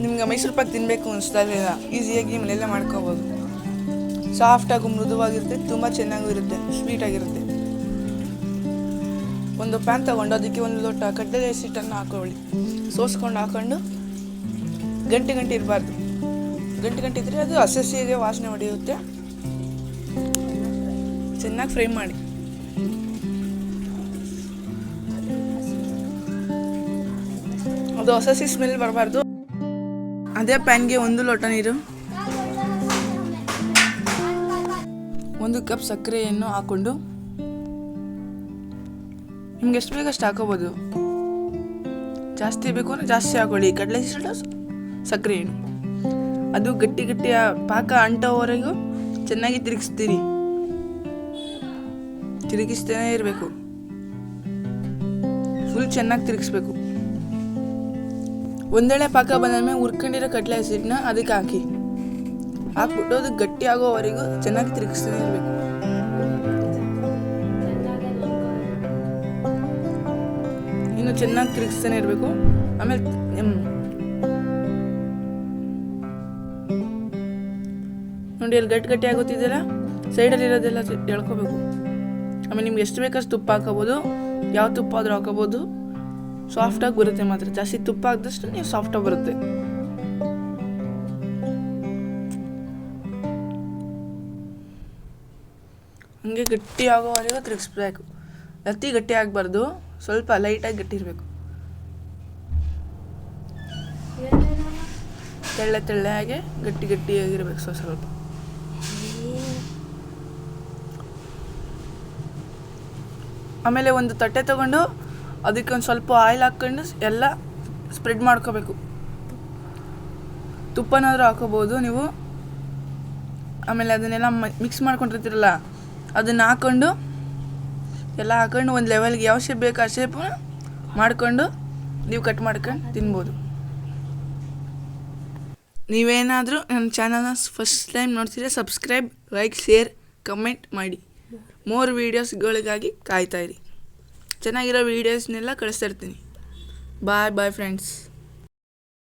ನಿಮ್ಗೆ ಮೈಸೂರು ಪಾಕ್ ತಿನ್ನಬೇಕು ಅನಿಸ್ತಾಯಿಲ್ಲ ಈಸಿಯಾಗಿ ಮನೆಯಲ್ಲೇ ಮಾಡ್ಕೋಬೋದು. ಸಾಫ್ಟಾಗಿ ಮೃದುವಾಗಿರುತ್ತೆ, ತುಂಬ ಚೆನ್ನಾಗೂ ಇರುತ್ತೆ ಸ್ವೀಟಾಗಿರುತ್ತೆ ಒಂದು ಪ್ಯಾನ್ ತಗೊಂಡು ಅದಕ್ಕೆ ಒಂದು ಲೋಟ ಕಡ್ಲೆ ಹಿಟ್ಟನ್ನು ಹಾಕೊಳ್ಳಿ. ಸೋಸ್ಕೊಂಡು ಹಾಕೊಂಡು ಗಂಟೆ ಗಂಟೆ ಇರಬಾರ್ದು. ಗಂಟೆ ಗಂಟೆ ಇದ್ದರೆ ಅದು ಹಸಿಗೆ ವಾಸನೆ ಹೊಡೆಯುತ್ತೆ. ಚೆನ್ನಾಗಿ ಫ್ರೈ ಮಾಡಿ. ಅದು ಹಸಿ ಸ್ಮೆಲ್ ಬರಬಾರ್ದು. ಅದೇ ಪ್ಯಾನ್ಗೆ ಒಂದು ಲೋಟ ನೀರು. ಒಂದು ಕಪ್ ಸಕ್ಕರೆಯನ್ನು ಹಾಕೊಂಡು ನಿಮ್ಗೆ ಎಷ್ಟು ಬೇಕು ಅಷ್ಟು ಹಾಕೋಬೋದು? ಜಾಸ್ತಿ ಬೇಕು ಅಂದರೆ ಜಾಸ್ತಿ ಹಾಕೊಳ್ಳಿ. ಕಡಲೆ ಹಿಟ್ಟು ಸಕ್ಕರೆ ಏನು ಅದು ಗಟ್ಟಿ ಗಟ್ಟಿಯ ಪಾಕ ಅಂಟೋವರೆಗೂ ಚೆನ್ನಾಗಿ ತಿರುಗಿಸ್ತೀರಿ. ತಿರುಗಿಸ್ತೇನೆ ಇರಬೇಕು. ಫುಲ್ ಚೆನ್ನಾಗಿ ತಿರುಗಿಸ್ಬೇಕು. ಒಂದೆಳೆ ಪಾಕ ಮೇಲೆ ಹುರ್ಕೊಂಡಿರೋ ಕಡಲೆ ಹಸಿಟ್ಟನ್ನ ಅದಕ್ಕೆ ಹಾಕಿ. ಹಾಕ್ಬಿಟ್ಟು ಅದು ಗಟ್ಟಿ ಆಗೋವರೆಗೂ ಚೆನ್ನಾಗಿ ತಿರುಗಿಸ್ತಾನೆ ಇರಬೇಕು. ಇನ್ನು ಚೆನ್ನಾಗಿ ತಿರುಗಿಸ್ತಾನೆ ಇರಬೇಕು. ಆಮೇಲೆ ನೋಡಿ ಅಲ್ಲಿ ಗಟ್ಟಿ ಗಟ್ಟಿ ಆಗುತ್ತಿದ್ದಲ್ಲ ಸೈಡಲ್ಲಿ ಇರೋದೆಲ್ಲ ಎಳ್ಕೋಬೇಕು ಆಮೇಲೆ ನಿಮ್ಗೆ ಎಷ್ಟು ಬೇಕಷ್ಟು ತುಪ್ಪ ಹಾಕೋಬೋದು ಯಾವ ತುಪ್ಪ ಆದರೂ ಹಾಕೋಬೋದು ಸಾಫ್ಟಾಗಿ ಬರುತ್ತೆ ಮಾತ್ರ. ಜಾಸ್ತಿ ತುಪ್ಪ ಹಾಕಿದಷ್ಟು ನೀವು ಸಾಫ್ಟಾಗಿ ಬರುತ್ತೆ. ಹಂಗೆ ಗಟ್ಟಿ ಆಗೋವರೆಗೂ ತಿರುಗಿಸ್ಬೇಕು ಅತಿ ಗಟ್ಟಿ ಆಗಬಾರ್ದು ಸ್ವಲ್ಪ ಲೈಟಾಗಿ ಗಟ್ಟಿ ಇರಬೇಕು ತೆಳ್ಳೆ ತೆಳ್ಳೆಯಾಗೆ ಗಟ್ಟಿ ಗಟ್ಟಿಯಾಗಿರ್ಬೇಕು ಸ್ವಲ್ಪ ಸ್ವಲ್ಪ. ಆಮೇಲೆ ಒಂದು ತಟ್ಟೆ ತಗೊಂಡು ಅದಕ್ಕೆ ಒಂದು ಸ್ವಲ್ಪ ಆಯಿಲ್ ಹಾಕ್ಕೊಂಡು ಎಲ್ಲ ಸ್ಪ್ರೆಡ್ ಮಾಡ್ಕೋಬೇಕು. ತುಪ್ಪನಾದರೂ ಹಾಕೋಬೋದು ನೀವು. ಆಮೇಲೆ ಅದನ್ನೆಲ್ಲ ಮಿಕ್ಸ್ ಮಾಡ್ಕೊಂಡಿರ್ತೀರಲ್ಲ, ಅದನ್ನು ಹಾಕ್ಕೊಂಡು ಎಲ್ಲ ಹಾಕೊಂಡು ಒಂದು ಲೆವೆಲ್ಗೆ ಯಾವ ಶೇಪ್ ಬೇಕು ಆ ಶೇಪ್ ಮಾಡಿಕೊಂಡು ನೀವು ಕಟ್ ಮಾಡ್ಕೊಂಡು ತಿನ್ಬೋದು. ನೀವೇನಾದರೂ ನನ್ನ ಚಾನಲ್ನ ಫಸ್ಟ್ ಟೈಮ್ ನೋಡ್ತೀರ ಸಬ್ಸ್ಕ್ರೈಬ್ ಲೈಕ್ ಶೇರ್ ಕಮೆಂಟ್ ಮಾಡಿ. ಮೋರ್ ವೀಡಿಯೋಸ್ಗಳಿಗಾಗಿ ಕಾಯ್ತಾಯಿರಿ ಚೆನ್ನಾಗಿರೋ ವೀಡಿಯೋಸ್ನೆಲ್ಲ ಕಳಿಸ್ತಾ ಇರ್ತೀನಿ. ಬಾಯ್ ಬಾಯ್ ಫ್ರೆಂಡ್ಸ್